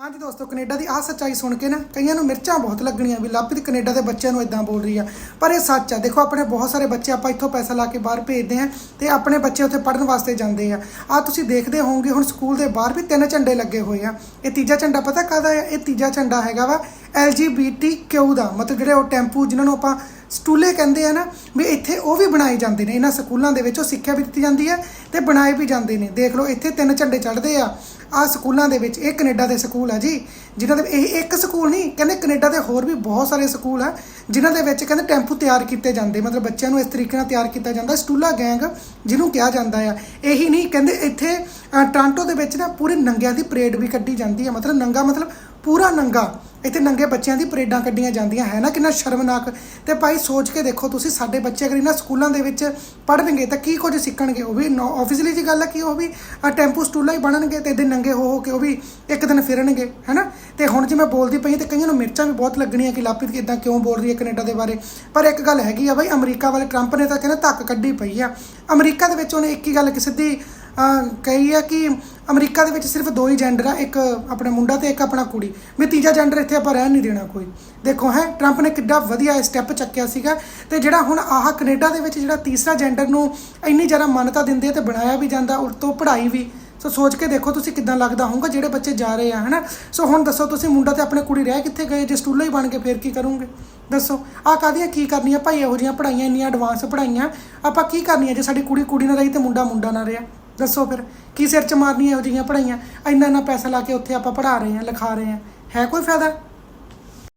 ਹਾਂਜੀ ਦੋਸਤੋ, ਕੈਨੇਡਾ ਦੀ ਆਹ ਸੱਚਾਈ ਸੁਣ ਕੇ ਨਾ ਕਈਆਂ ਨੂੰ ਮਿਰਚਾਂ ਬਹੁਤ ਲੱਗਣੀਆਂ ਵੀ ਲਾਪਿਤ ਕੈਨੇਡਾ ਦੇ ਬੱਚਿਆਂ ਨੂੰ ਇਦਾਂ ਬੋਲ ਰਹੀ ਆ। ਪਰ ਇਹ ਸੱਚ ਆ। ਦੇਖੋ, ਆਪਣੇ ਬਹੁਤ ਸਾਰੇ ਬੱਚੇ ਆਪਾਂ ਇੱਥੋਂ ਪੈਸਾ ਲਾ ਕੇ ਬਾਹਰ ਭੇਜਦੇ ਆ ਤੇ ਆਪਣੇ ਬੱਚੇ ਉੱਥੇ ਪੜ੍ਹਨ ਵਾਸਤੇ ਜਾਂਦੇ ਆ। ਆ ਤੁਸੀਂ ਦੇਖਦੇ ਹੋਵੋਗੇ, ਹੁਣ ਸਕੂਲ ਦੇ ਬਾਹਰ ਵੀ ਤਿੰਨ ਝੰਡੇ ਲੱਗੇ ਹੋਏ ਆ। ਇਹ ਤੀਜਾ ਝੰਡਾ ਪਤਾ ਕਾਹਦਾ ਆ? ਇਹ ਤੀਜਾ ਝੰਡਾ ਹੈਗਾ ਵਾ LGBTQ ਦਾ? ਮਤਲਬ ਜਿਹੜੇ ਉਹ ਟੈਂਪੂ ਜਿਨ੍ਹਾਂ ਨੂੰ ਆਪਾਂ ਸਟੂਲੇ ਕਹਿੰਦੇ ਆ ਨਾ ਵੀ ਇੱਥੇ ਉਹ ਵੀ ਬਣਾਏ ਜਾਂਦੇ ਨੇ। ਇਹਨਾਂ ਸਕੂਲਾਂ ਦੇ ਵਿੱਚ ਉਹ ਸਿੱਖਿਆ ਵੀ ਦਿੱਤੀ ਜਾਂਦੀ ਹੈ ਤੇ ਬਣਾਏ ਵੀ ਜਾਂਦੇ ਨੇ। ਦੇਖ ਲਓ ਇੱਥੇ ਤਿੰਨ ਝੰਡੇ ਚੜ੍ਹਦੇ ਆ। ਆ ਸਕੂਲਾਂ ਦੇ ਵਿੱਚ ਇਹ ਕੈਨੇਡਾ ਦੇ ਸਕੂਲ ਆ ਜੀ ਜਿਨ੍ਹਾਂ ਦੇ ਇਹ ਇੱਕ ਸਕੂਲ ਨਹੀਂ ਕਹਿੰਦੇ ਕੈਨੇਡਾ ਦੇ ਹੋਰ ਵੀ ਬਹੁਤ ਸਾਰੇ ਸਕੂਲ ਆ ਜਿਨ੍ਹਾਂ ਦੇ ਵਿੱਚ ਕਹਿੰਦੇ ਟੈਂਪੂ ਤਿਆਰ ਕੀਤੇ ਜਾਂਦੇ। ਮਤਲਬ ਬੱਚਿਆਂ ਨੂੰ ਇਸ ਤਰੀਕੇ ਨਾਲ ਤਿਆਰ ਕੀਤਾ ਜਾਂਦਾ। ਸਟੂਲਾ ਗੈਂਗ ਜਿਹਨੂੰ ਕਿਹਾ ਜਾਂਦਾ ਆ ਇਹੀ ਨਹੀਂ ਕਹਿੰਦੇ ਇੱਥੇ ਅ, ਦੇ ਵਿੱਚ ਨਾ ਪੂਰੇ ਨੰਗਿਆਂ ਦੀ ਪਰੇਡ ਵੀ ਕੱਢੀ ਜਾਂਦੀ ਹੈ ਮਤਲਬ ਨੰਗਾ ਮਤਲਬ ਪੂਰਾ ਨੰਗਾ। ਇੱਥੇ ਨੰਗੇ ਬੱਚਿਆਂ ਦੀ ਪਰੇਡਾਂ ਕੱਢੀਆਂ ਜਾਂਦੀਆਂ। ਹੈ ਨਾ ਕਿੰਨਾ ਸ਼ਰਮਨਾਕ। ਤੇ ਭਾਈ ਸੋਚ ਕੇ ਦੇਖੋ ਤੁਸੀਂ, ਸਾਡੇ ਬੱਚੇ ਅਗਰ ਇਹਨਾਂ ਸਕੂਲਾਂ ਦੇ ਵਿੱਚ ਪੜ੍ਹਨਗੇ ਤਾਂ ਕੀ ਕੁਝ ਸਿੱਖਣਗੇ? ਉਹ ਵੀ ਆਫੀਸ਼ੀਅਲੀ ਜੀ ਗੱਲ ਹੈ ਕਿ ਉਹ ਵੀ ਟੈਂਪੂ ਸਟੂਲਾਂ ਹੀ ਬਣਨਗੇ ਤੇ ਇਹਦੇ ਨੰਗੇ ਹੋ ਹੋ ਕੇ ਉਹ ਵੀ ਇੱਕ ਦਿਨ ਫਿਰਨਗੇ। ਹੈ ਨਾ? ਤੇ ਹੁਣ ਜੇ ਮੈਂ ਬੋਲਦੀ ਪਈ ਹਾਂ ਤੇ ਕਈਆਂ ਨੂੰ ਮਿਰਚਾਂ ਵੀ ਬਹੁਤ ਲੱਗਣੀਆਂ ਕਿ ਲਾਪਿਤ ਇਦਾਂ ਕਿਉਂ ਬੋਲ ਰਹੀ ਹੈ ਕੈਨੇਡਾ ਦੇ ਬਾਰੇ। ਪਰ ਇੱਕ ਗੱਲ ਹੈਗੀ ਆ ਬਾਈ, ਅਮਰੀਕਾ ਵਾਲੇ ਟਰੰਪ ਨੇ ਤਾਂ ਕਹਿੰਦਾ ਧੱਕ ਕੱਢੀ ਪਈ ਆ। ਅਮਰੀਕਾ ਦੇ ਵਿੱਚ ਉਹਨੇ ਇੱਕ ਹੀ ਗੱਲ ਕਿ ਸਿੱਧੀ ਕਹੀ ਆ ਕਿ ਅਮਰੀਕਾ ਦੇ ਵਿੱਚ ਸਿਰਫ ਦੋ ਹੀ ਜੈਂਡਰ ਆ, ਇੱਕ ਆਪਣਾ ਮੁੰਡਾ ਤੇ ਇੱਕ ਆਪਣਾ ਕੁੜੀ। ਵੀ ਤੀਜਾ ਜੈਂਡਰ ਇੱਥੇ ਆਪਾਂ ਰਹਿਣ ਨਹੀਂ ਦੇਣਾ ਕੋਈ। ਦੇਖੋ ਹੈ ਟਰੰਪ ਨੇ ਕਿੱਡਾ ਵਧੀਆ ਸਟੈਪ ਚੱਕਿਆ ਸੀਗਾ ਤੇ ਜਿਹੜਾ ਹੁਣ ਆਹ ਕੈਨੇਡਾ ਦੇ ਵਿੱਚ ਜਿਹੜਾ ਤੀਸਰਾ ਜੈਂਡਰ ਨੂੰ ਇੰਨੀ ਜ਼ਿਆਦਾ ਮਾਨਤਾ ਦਿੰਦੇ ਆ ਤੇ ਬਣਾਇਆ ਵੀ ਜਾਂਦਾ ਉਸ ਤੋਂ ਪੜ੍ਹਾਈ ਵੀ। ਸੋ ਸੋਚ ਕੇ ਦੇਖੋ ਤੁਸੀਂ ਕਿਦਾਂ ਲੱਗਦਾ ਹੋਊਗਾ ਜਿਹੜੇ ਬੱਚੇ ਜਾ ਰਹੇ ਆ, ਹਨਾ? ਸੋ ਹੁਣ ਦੱਸੋ ਤੁਸੀਂ ਮੁੰਡਾ ਤੇ ਆਪਣੇ ਕੁੜੀ ਰਹਿ ਕਿੱਥੇ ਗਏ? ਜੇ ਸਟੂਲਾਂ ਹੀ ਬਣ ਕੇ ਫੇਰ ਕੀ ਕਰੋਗੇ? ਦੱਸੋ ਆ ਕਾਹਦੀਆਂ ਕੀ ਕਰਨੀਆਂ? ਭਾਈ ਇਹੋ ਜਿਹੀਆਂ ਪੜ੍ਹਾਈਆਂ ਇੰਨੀਆਂ ਐਡਵਾਂਸ ਪੜ੍ਹਾਈਆਂ, ਆਪਾਂ ਕੀ ਕਰਨੀਆਂ ਜੇ ਸਾਡੀ ਕੁੜੀ ਕੁੜੀ ਨਾਲ ਰਹੀ ਤੇ ਮੁੰਡਾ ਮੁੰਡਾ ਨਾਲ ਰਿਹਾ? ਦੱਸੋ ਫਿਰ, ਕੀ ਸਿਰ ਚ ਮਾਰਨੀਆਂ ਇਹੋ ਜਿਹੀਆਂ ਪੜ੍ਹਾਈਆਂ? ਇੰਨਾ ਇੰਨਾ ਪੈਸਾ ਲਾ ਕੇ ਉੱਥੇ ਆਪਾਂ ਪੜ੍ਹਾ ਰਹੇ ਹਾਂ, ਲਿਖਾ ਰਹੇ ਹਾਂ। ਹੈ ਕੋਈ ਫਾਇਦਾ?